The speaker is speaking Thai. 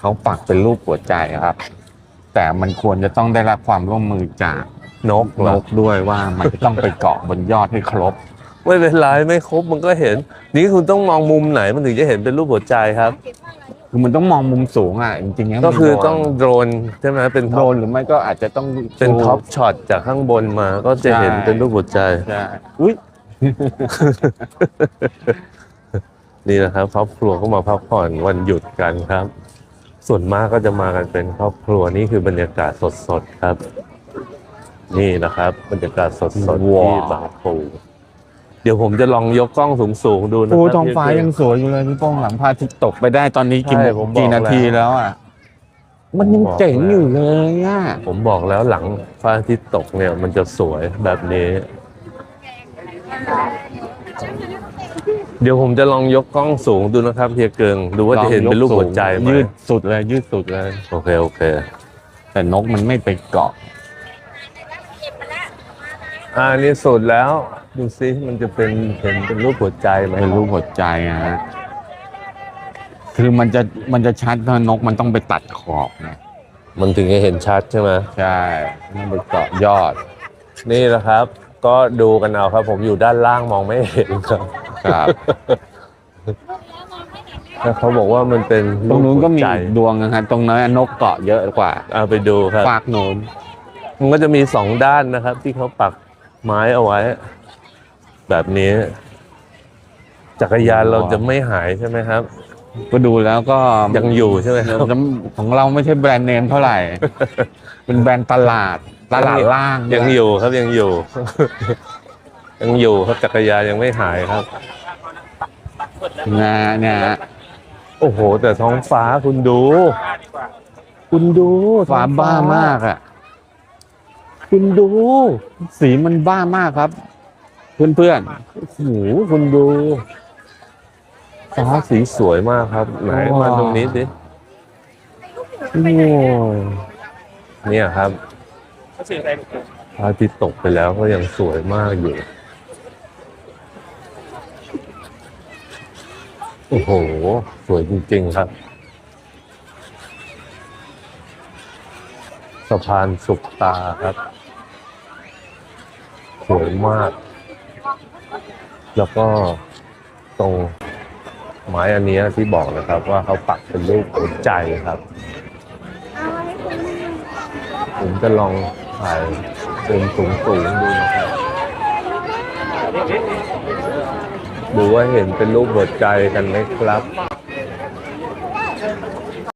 เขาปักเป็นรูปหัวใจครับ แต่มันควรจะต้องได้รับความร่วมมือจากนกเหรนอกด้วยว่ามันจะต้องไปเกาะบนยอดให้ครบ ไม่เป็นไรไม่ครบมันก็เห็น นี่คุณต้องมองมุมไหนมันถึงจะเห็นเป็นรูปหัวใจครับคือมันต้องมองมุมสูงอะจริงๆแล้วก็คือมีโดรนต้องโดรนใช่ไหมเป็นโดรท็อปนหรือไม่ก็อาจจะต้องเป็นท็อปช็อตจากข้างบนมาก็จะเห็นใช่เป็นรูปหัวใจใช่อุ้ยนี่นะครับครอบครัวก็มาพักผ่อนวันหยุดกันครับ ส่วนมากก็จะมากันเป็นครอบครัวนี่คือบรรยากาศสดๆครับ นี่นะครับ บรรยากาศสดๆที่บางปูเดี๋ยวผมจะลองยกกล้องสูงๆดูนะคโอ้รับท้องฟ้าพี่ยังสวยอยู่เลยพี่โป้องหลังพระอาทิตย์ตกไปได้ตอนนี้กี่ใช่โมผมงบอกกี่นาทีแล้วอะ มันยังบอกเจ๋งแล้วอยู่เลยอะผมบอกแล้วหลังพระอาทิตย์ตกเนี่ยมันจะสวยแบบนี้ เดี๋ยวผมจะลองยกกล้องสูงดูนะครับเฮียเกิงดูว่าจะเห็นเป็นรูปหัวใจไหมยืดสุดเลยยืดสุดเลย โอเคโอเค แต่นกมันไม่ไปเกาะ อ่านี่สุดแล้ว ดูซิมันจะเป็นเห็นเป็นรูปหัวใจไหมเป็นรูปหัวใจอะฮะคือมันจะมันจะชัดถ้านกมันต้องไปตัดขอบนะมันถึงจะเห็นชัดใช่ไหมใช่ต้องไปเกาะยอด นี่แหละครับ ก็ดูกันเอาครับ ผมอยู่ด้านล่างมองไม่เห็นครับ ครับแล้วเขาบอกว่ามันเป็นตรงนู้นก็มีรูปหัวใจอีกดวงนะฮะตรงนั้นนกเกาะเยอะกว่าเอาไปดูครับ ฝากโน้นมันก็จะมีสองด้านนะครับ ที่เขาปักไม้เอาไว้ แบบนี้ จักรยานเราจะไม่หายใช่ไหมครับ ก็ดูแล้วก็ยังอยู่ใช่ไหมครับ ของเราไม่ใช่แบรนด์เนมเท่าไหร่ เป็นแบรนด์ตลาดตลาดล่างยังอยู่ครับยังอยู่ ยังอยู่ครับจักรยานยังไม่หายครับนะเนี่ยฮะโอ้โห แต่ท้องฟ้าคุณดู คุณดูฟ้าท้องบ้ามากอะ คุณดู สีมันบ้ามากครับ เพื่อนโอ้โหคุณดูฟ้าสีสวยมากครับ ไหนว้าวมาตรงนี้สิโอ้เนี่ยครับพระอาทิตย์ตกไปแล้วก็ยังสวยมากอยู่ โอ้โห สวยจริง ๆ ครับ สะพานสุกตาครับ สวยมาก แล้วก็ตรงไม้อันนี้ที่บอกนะครับว่าเขาปักเป็นรูปหัวใจครับ ผมจะลองถ่ายเป็นสูงสูงๆดูนะครับ ดูว่าเห็นเป็นรูปหัวใจกันไหมครับ